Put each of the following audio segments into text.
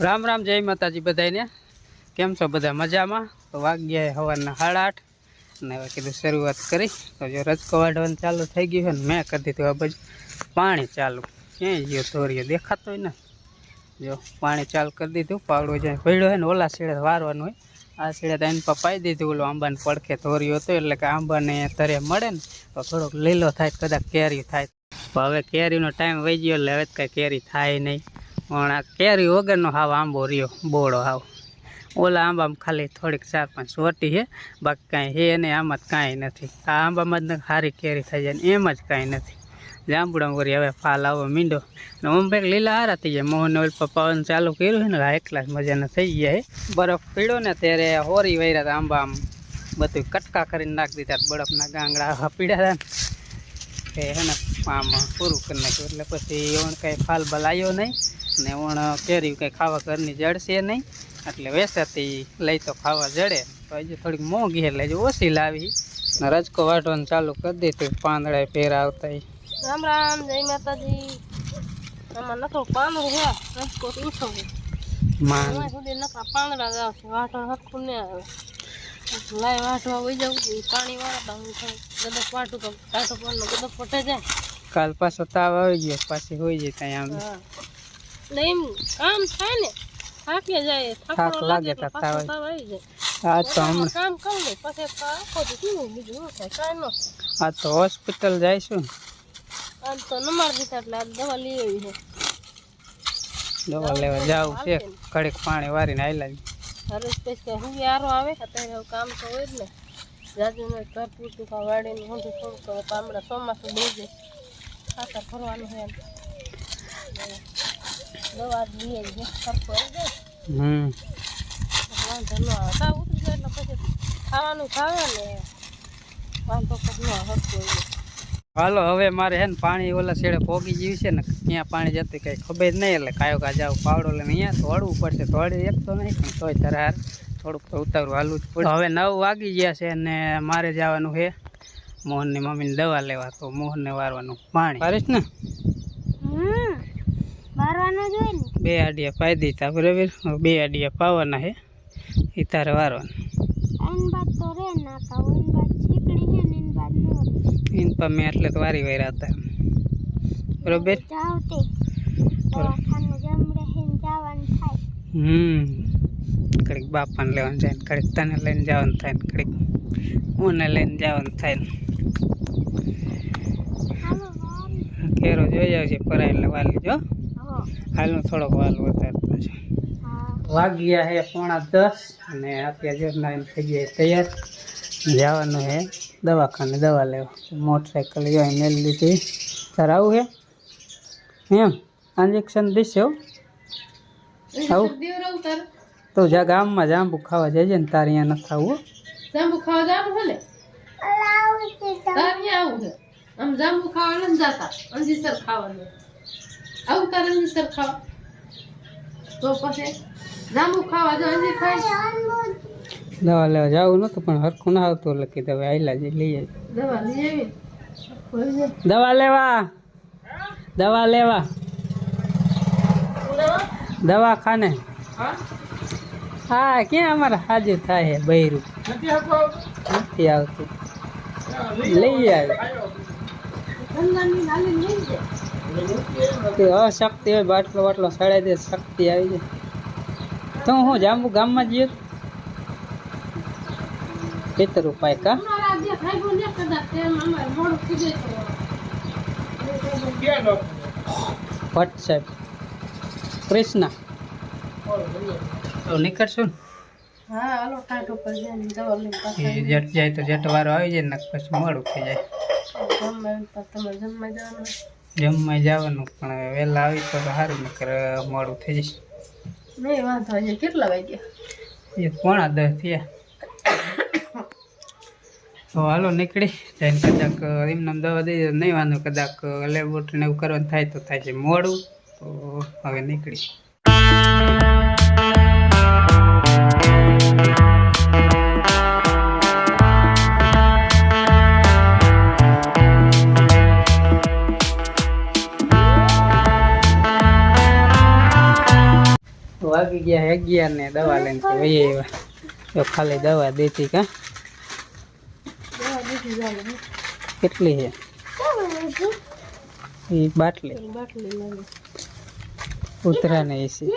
રામ રામ, જય માતાજી બધાને કેમ છો બધા? મજામાં? તો વાગ્યા સવારના સાડા આઠ. અને હવે કીધું શરૂઆત કરી. તો જો રજકો વાઢવાનું ચાલુ થઈ ગયું છે ને, મેં કરી દીધું આ બાજુ પાણી ચાલુ. ક્યાંય ગયો ધોર્યો? દેખાતોય ને જો પાણી ચાલુ કરી દીધું. પાવડો જ્યાં પડ્યો હોય ને, ઓલા શેડે વારવાનું હોય. આ શેડે તો એની પાઈ દીધું, ઓલો આંબાને પડખે ધોર્યો હતો, એટલે કે આંબાને તરે મળે ને, તો થોડોક લીલો થાય કદાચ કેરી થાય. હવે કેરીનો ટાઈમ વહી ગયો, એટલે હવે કાંઈ કેરી થાય નહીં. પણ આ કેરી વગરનો હાવ આંબો રહ્યો, બોળો હાવ. ઓલા આંબામાં ખાલી થોડીક ચાર પાંચ વટી છે બાકી કાંઈ હે નહીં, આમાં જ કાંઈ નથી. આ આંબામાં જ સારી કેરી થઈ જાય એમ જ કાંઈ નથી. જાંબુડા કરી હવે ફાલ આવો મીંડો ને ઓમ લીલા હારા થઈ જાય મોહન ઓલ પપ્પાઓને ચાલુ કર્યું છે ને એકલા જ મજાના થઈ ગયા છે બરફ પીડ્યો ને ત્યારે હોરી વૈરા આંબા આમ બધું કટકા કરીને નાખી દીધા બરફના ગાંગડા પીડ્યા હતા ને. કે હે ને, આમ પૂરું કરી નાખ્યું. એટલે પછી ઓણ કાંઈ ફાલ બલ આવ્યો નહીં. ને ઓણ કેરી કંઈ ખાવા ઘરની જડશે નહીં. એટલે વેસાતી લઈ તો ખાવા જડે. તો હજી થોડીક મોંઘી એટલે હજી ઓછી લાવી. ને રજકો વાટવાનું ચાલુ કરી દીધું પાંદડા ફેરા આવતા રામ રામ જય માતાજી. આમાં નતો પાંદડું છે રજકો છે. માન. સુધી નકરા પાંદડા જ આવશે વાટણ હરખું ને આવે. લાય વાટવા વહી જવું પાણી વાળા હું ગદપ વાટું તો ટાટો પાણીનો ગદપ પટે જાય. કાલ પાછો તાવ આવી ગયો પાછી હોઈ જાય ત્યાં આમ. હા. એટલે એમ કામ થાય ને થાકી જાય થાક લાગે લાગે તો તાવ તાવ આવી જાય. આ તો હમણાં. કામ કરી લે પછી આખો દી બીજું શું થાય કાંઈ ન આ તો હોસ્પિટલ જઈશું. આમ તો નમાર દીધા એટલે આજ દવા લઈ આવી છે. દવા લેવા જાવું છે. કડક પાણી વારીને આવી. હરેશ પછી હું યારો આવે અત્યારે કામ તો હોય જ ને. જાજુ ને ઘર પૂરતું કાં વાડીને હું થોડુંક પામડા ચોમાસું જાય ખાતર ભરવાનું છે એમ. દવા સરખો આવી જાય હમ. એટલે આવે. તાવ ઉતરી જાય એટલે પછી ખાવાનું ખાવે ને. વાંધો પછી ન આવી હાલો હવે મારે હે ને પાણી ઓલા છેડે પોગી ગયું છે ને ક્યાં પાણી જતું કંઈ ખબર જ નહીં એટલે કાયો કા જાવ પાવડો લઈને અહીંયા તો પડશે. તો એક તો નહીં પણ તોય તરાર થોડુંક તો ઉતારવું હાલવું જ પડે. હવે નવ વાગી ગયા છે અને મારે જવાનું છે મોહનની મમ્મીને દવા લેવા તો મોહનને વારવાનું પાણી. પારીશ ને મારવાનું જોઈએ ને? બે આડિયા પાઈ દીધા બરાબર? બે આડિયા પાવાના હે. એ તારે વારવાના. એન બાદ તો રે નાખા એન બાદ ચીકણી હે ને એન બાદ નો એન પર મેં એટલે તો વારી વાર્યા હતા. બરાબર? જાવતે દવાખાને જમડે હેન જવાનું થાય. હમ. કડીક બાપાને લેવાનું જાય ને કડીક તને લઈને જવાનું થાય ને કડીક મને લઈને જવાનું થાય ને. કેરો જોઈ આવશે પરાય એટલે વાલી જો. હો હાલનું થોડોક વાલ વધારતો છે. ગયા વાગ્યા છે પોણા દસ અને અત્યારે જો નાઈને થઈ ગયા તૈયાર. જવાનું છે દવાખાને દવા લેવા. મોટરસાઇકલ જો મેળ લીધી. તારે આવું છે એમ? ઇન્જેક્શન દીશે આવું? તો જા ગામમાં જાંબુ ખાવા જજે ને તારે અહીંયા નથી આવું જાંબુ ખાવા જવાનું છે ને તાર અહીંયા આવું છે. આમ જાંબુ ખાવા નથી જાતા. અંજીસર ખાવાનું. આવું તાર સર ખાવા. તો પછી જાંબુ ખાવા જો હજી ખાય દવા લેવા જવું નતું પણ હરખું ના આવતું એટલે કીધું હવે આયલા જે લઈ આવી દવા લઈ આવી દવા લેવા. દવા લેવા. દવાખાને. હા? ક્યાં અમારે હાજર થાય છે બૈરું? નથી આવતું? લઈ આવી. તે અશક્તિ હોય બાટલો બાટલો સડાઈ દે શક્તિ આવી જાય. તો હું જાંબુ ગામમાં જઈએ ખેતર ઉપાય કા? ને ભટ્ટ સાહેબ. કૃષ્ણ. નીકળશું હા હાલો ટાટો પર જઈને દવા લઈને ને પાછા એ જટ જાય તો જટ વારો આવી જાય ને પછી મોડું થઈ જાય. જમવા જમવા જવાનું. જમવા જવાનું પણ હવે વહેલા આવી તો સારું નકર મોડું થઈ જશે. નહીં વાંધો હજી કેટલા વાગ્યા? એ પોણા દસ થયા. તો હાલો નીકળી જઈને કદાચ એમને દવા દઈ નહીં વાંધો કદાચ લેબોરેટરી ને એવું કરવાનું થાય તો થાય છે મોડું. તો હવે નીકળી. વાગી ગયા અગિયાર ને દવા લઈને તો વહી આવ્યા. ખાલી દવા દેતી કા? કેટલી છે એ બાટલી. બાટલી ઉતરા ને એસી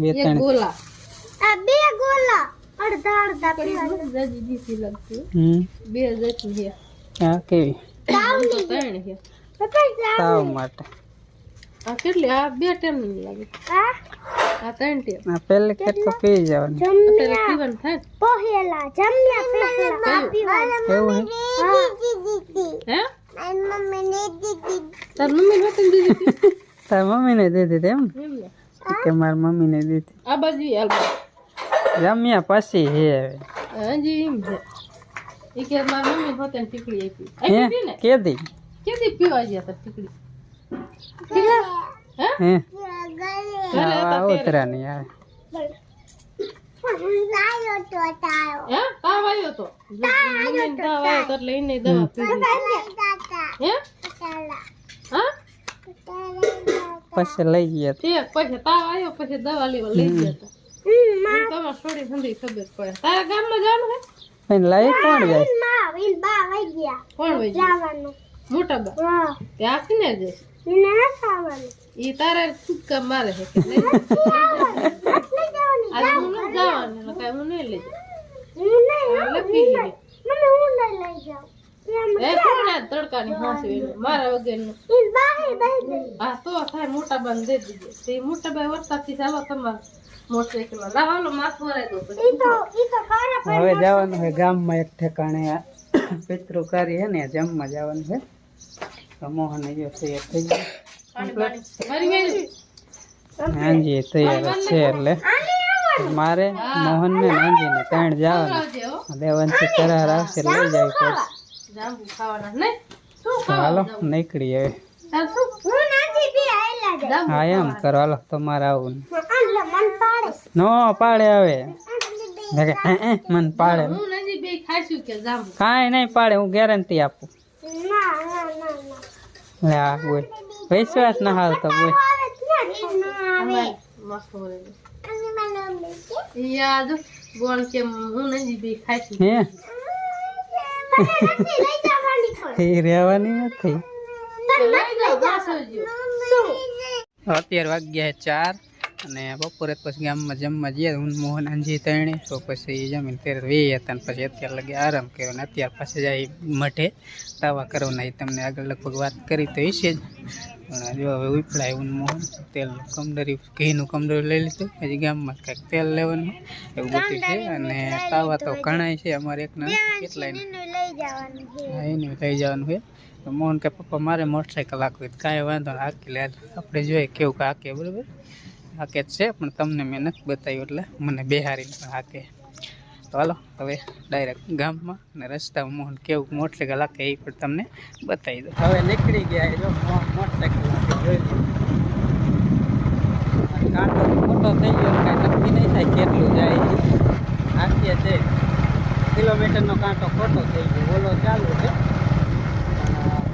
બે ત્રણ. ગોલા. બે ગોલા. અડધા અડધા કરી દીસી લાગતી. બે જાતની છે આ કેવી? આમ તો ત્રણ છે તાવ માટે. આ કેટલી? આ બે ટાઈમની લાગે. આ? ત્રણ ટાઈમ. આ પહેલે કેટલો પી જવાનું? અત્યારે પીવાનું થાય પહેલા જમ્યા પહેલા એવું હે? હે મમ્મી ને દીદી તાર મમ્મી ને દીધી હતી? તાર મમ્મીને દીધી હતી એમ ને? કે મારી મમ્મીને દીધી. આ બાજુ હાલ જમ્યા પછી હે હવે. હજી એમ છે. એ કે માર મમ્મી પોતે ટીકડી આપી. આપી ને? કેદી? કેદી પીવા ગયા તા ટીકડી? ઉતરા નહીં આવે પછી લઈ ગયા પછી તાવ આવ્યો પછી દવા લેવા લઈ ગયા હતા મોટા બા? હા. ને જઈશ ઈ તારે કૂદકા મારે છે કે આજે હું નથી જવાની એટલે કાંઈ હું નહીં લઈ જાઉં. હું લીધી હું એ તડકાની હાંસી મારા વગરનું. આ તો થાય મોટા બાને દે દીધે. તે મોટા ભાઈ વરસાદથી ચાલો તમારે મોટરસાઇકલ ના માથું વરાઈ દો પછી. ઈ તો ઈ તો કારા હવે જવાનું છે ગામમાં એક ઠેકાણે આ પિતૃ કાર્ય ને જમવા જવાનું છે. મોહન જો તૈયાર થઈ ગયો હાંજી તૈયાર છે એટલે મારે મોહન ને નાનજી ને ત્રણ જવાનું દેવાંશી કરાર આવશે લઈ જાય પછી જાંબુ ખાવાના નહીં શું તો હાલો નીકળી હવે હું એમ કરો હાલો તમારે આવું નો પાડે હવે આટલે બે મેં કે, "હે, હે, મને પાડે કાંઈ નહીં પાડે હું ગેરંટી આપું ના ના ના. ના લે આ બોલ. વિશ્વાસ ના હાલતો બોલ. યાદ બોલ કે હું નજી બે ખાઈશું. હે? મને નથી લઈ જવાની પણ એ રહેવાની નથી. લઈ જાઓ પાછો જો અત્યારે વાગ્યા ચાર. અને બપોરે પછી ગામમાં જમવા જઈએ હું ને મોહન અંજી તણે તો પછી જમીન ત્યારે વે હતા ને પછી અત્યારે લગે આરામ કર્યો ને અત્યારે પાછા જાય મઠે તાવા કરવાના એ તમને આગળ લગભગ વાત કરી તો હશે જ. પણ જો હવે ઉપડાય હું ને મોહન, તેલ કમદરી ઘીનું કમદરી લઈ લીધું. હજી ગામમાં કંઈક તેલ લેવાનું એવું બધું છે. અને તાવા તો ઘણાય છે. અમારે એક ના કેટલાય હા, એને લઈ જવાનું છે. મોહન કે પપ્પા, મારે મોટરસાઇકલ તો કાંઈ વાંધો નહીં, હાંકી લે. આપણે જોઈએ કેવું કે આખીએ બરાબર? હાકે છે, પણ તમને મેં નથી બતાવ્યું એટલે મને બિહારીને પણ હાકે. તો હાલો, હવે ડાયરેક્ટ ગામમાં અને રસ્તામાં મોહન કેવું મોટરસાઇકલ હાકે એ પણ તમને બતાવી દો હવે નીકળી ગયા જો મોટરસાઇકલ કાંટો મોટો થઈ ગયો, કાંઈ નક્કી નહીં થાય કેટલું જાય. હાકીએ છે. કિલોમીટરનો કાંટો ખોટો થઈ ગયો, ઓલો ચાલુ છે.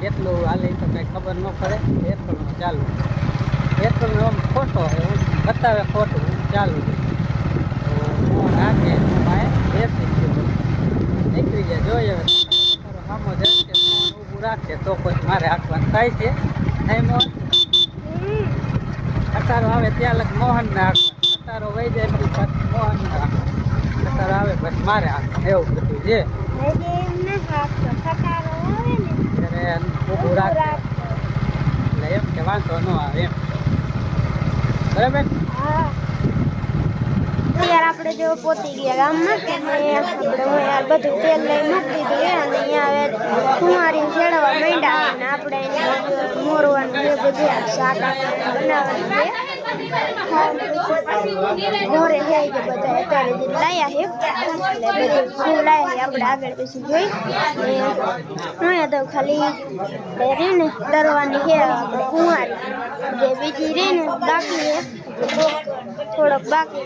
કેટલું હાલે તો કાંઈ ખબર ન પડે, પેટ્રોલનો ચાલુ પેટ્રોલનો આમ ખોટો ઓલું બતાવે ખોટું ચાલુ તો હું નાખે હું માએ બેસી ગયો. નીકળી જાય જોઈએ હવે. સામો કે ઊભું રાખે તો પછી મારે હાંકવાનું થાય છે? નહીં મોહન અતારો આવે ત્યાં લગ મોહન ને હાંકવાનું. અતારો વહી જાય પછી પાછું મોહન ને હાંકવાનું આવે પછી મારે હાંકવાનું. એવું બધું છે. ઊભું રાખે. એટલે એમ કે વાંધો ન આવે એમ. બરાબર? યાર, આપણે જો પોતી ગયા ગામમાં અને આપણે યાર બધું તેલ લઈ મૂકી દીધું અને અહીંયા હવે કુંવારી ચડવા માંડ્યા અને આપણે મોરવાનું બધું શાક આપણે બનાવવાનું મોરે છે કે બધા અત્યારે જે લાયા એટલે બધું શું ખાલી રે ને છે આપણે કુંવારી જે બીજી રે ને બાકી થોડોક બાકી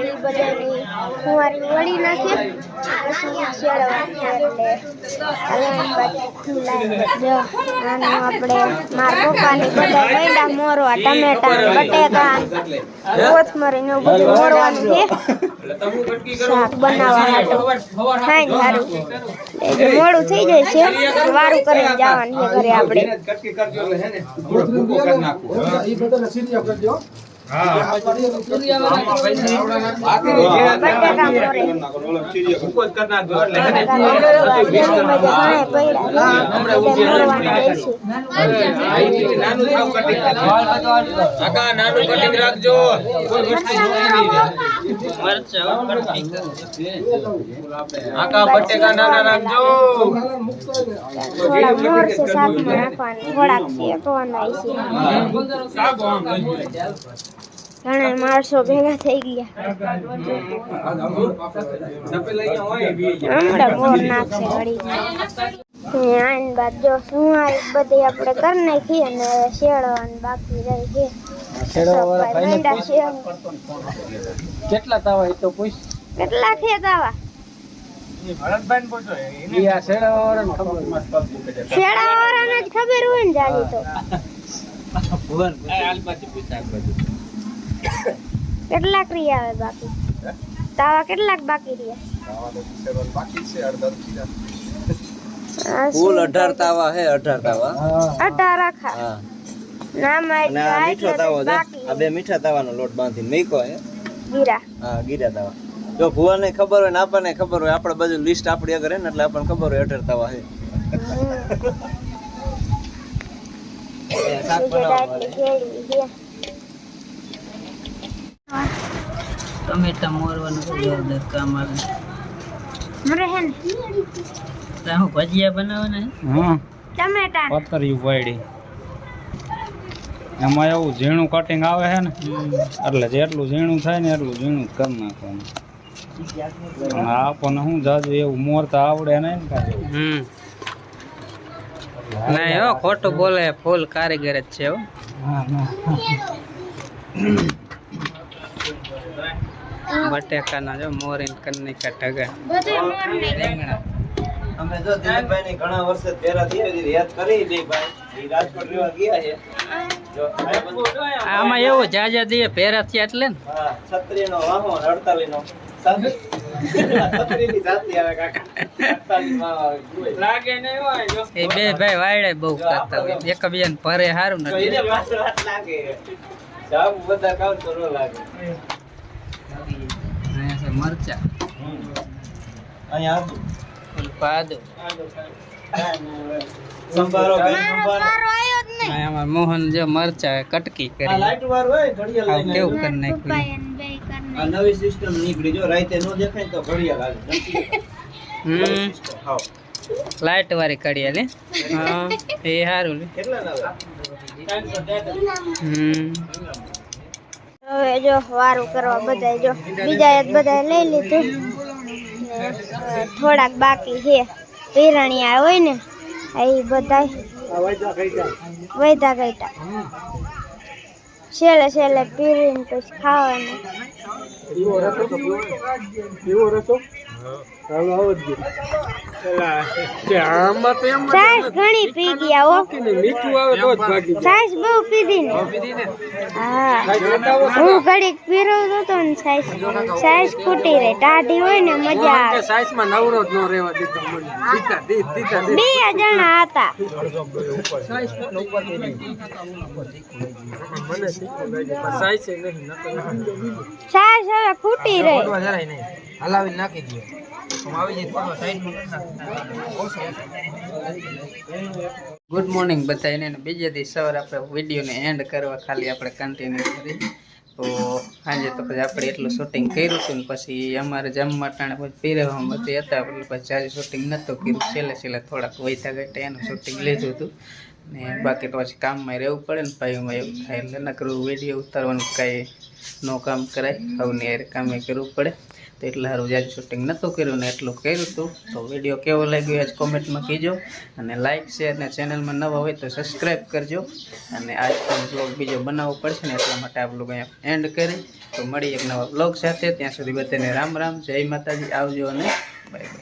એ બધાની કુંવારી વળી પછી આનું આપણે મારા પપ્પાની બધા ગયડા મોરવા ટમેટા બટેકા કોથમરી બધું મોરવાનું છે શાક બનાવવા હાટું ખાઈને સારું એટલે મોડું થઈ જાય છે વારું કરીને જવાનું છે ઘરે આપણે બટેકા મોરે રાખજો. કોઈ ઘણી બધા બટેકા નાના છે થોડા મોર છે શાકમાં નાખવાની થોડાક શેકવાના છે ઘણા માણસો ભેગા થઈ ગયા. હમણાં મોર નાખશે ઘડી આઈન બાદ જો સુવારી બધી આપણે કરી નાખી અને શેડવાની બાકી રહી ગઈ છે. કેટલા તાવા એ તો પૂછ કેટલા છે આવા શેડા વાળાને જ ખબર હોય ને જાજી તો. કેટલાક રી આવે બાકી? તાવા કેટલાક બાકી રહ્યા? કુલ અઢાર તાવા હે અઢાર તાવા. અઢાર આખા. અને આ મીઠો તાવો છે. આ બે મીઠા તાવાનો લોટ બાંધી મેકો હે ગીરા. હા ગીરા તાવા. જો ભુવાને ખબર હોય ને આપણને ખબર હોય આપણે બધું લિસ્ટ આપણી આગળ હે ને એટલે આપણને ખબર હોય અઢાર તાવા હે શાક બનાવવા છે ટમેટા મોરવાનું જોરદાર કામ આવે મરે? હે ને. ત્યાં ભજીયા બનાવવાના હા ટમેટા પતરિયું વાળી એમાં એવું ઝીણું કટિંગ આવે છે ને એટલે જેટલું ઝીણું થાય ને એટલું ઝીણું જ કરી નાખવાનું. અને આપણને શું જાજુ એવું મોરતા આવડે નહીં ને કાંઈ. હમ. નહીં હો ખોટું બોલે ફૂલ કારીગર જ છે હો. બટેકાના જો મોરીન કન્ની કા ઢગા. બધું મોર ને રીંગણા. અમે જો દિલીપભાઈ ઘણા વર્ષે પહેલા ધીરે ધીરે યાદ કરી બે ભાઈ આમાં એવું જાજા દે પહેરા થયા એટલે ને? છત્રી નો વાહો અડતાલી નો છત્રી ની જાતી આવે કાકા. અડતાલી માં આવે એ બે ભાઈ વાયડે બહુ કરતા હોય. એકબીજાને પરે સારું નથી. મરચા. અહીંયા પાદું. સંભારો બેન સંભારો. આયો જ નહીં. અહીંયા અમાર મોહન જો મરચા કટકી આ કરી. લાઈટ વાર હોય ઘડિયાળ લઈને કેવું કરી નાખ્યું? એને બે કરી આ નવી સિસ્ટમ નીકળી. જો રાતે નો દેખાય તો ઘડિયાળ આવે હમ. લાઈટ વાળી કડી લે હા. એ સારું લે. કેટલા લાવે હમ. હવે જો વારું કરવા બધા જો બીજા એક બધા લઈ લીધું. થોડાક બાકી છે. પીરણિયા હોય ને એ બધાય વૈધા ગઈતા. છેલ્લે છેલ્લે પીરીને પછી ખાવાનું. સાસ ઘણી પી ગયા હો. બહુ પીધી ને. હા. હતો ને સાસ સાસ ખૂટી રહે. ટાઢી હોય ને મજા બે જણા હતા. સાસ હવે ખૂટી રહી. હલાવી નાખી દો ગુડ મોર્નિંગ બધા એને બીજે દિવસ સવારે આપણે વિડીયોને એન્ડ કરવા ખાલી આપણે કન્ટિન્યુ કરી. તો સાંજે તો પછી આપણે એટલું શૂટિંગ કર્યું હતું ને પછી અમારે જમવા ટાણે પછી પીરવવામાં બધી હતા, એટલે પછી જ્યારે શૂટિંગ નહોતું કર્યું. છેલ્લે છેલ્લે થોડાક વૈતા ઘટે એનું શૂટિંગ લીધું હતું. ને બાકી તો પછી કામમાં રહેવું પડે ને ભાઈમાં એવું થાય એટલે નકરું વીડિયો ઉતારવાનું કાંઈ નો કામ કરાય. હવની યાર કામે કરવું પડે. તો એટલે સારું આજે શૂટિંગ નહોતું કર્યું ને એટલું કર્યું હતું તો વીડિયો કેવો લાગ્યો આજ કોમેન્ટમાં કહેજો અને લાઇક શેર અને ચેનલમાં નવા હોય તો સબસ્ક્રાઈબ કરજો. અને આજ પણ બ્લોગ બીજો બનાવવો પડશે ને એટલા માટે આ બ્લોગ અહીંયા એન્ડ કરી. તો મળી એક નવા બ્લોગ સાથે. ત્યાં સુધી બધાને રામ રામ. જય માતાજી. આવજો અને બાય બાય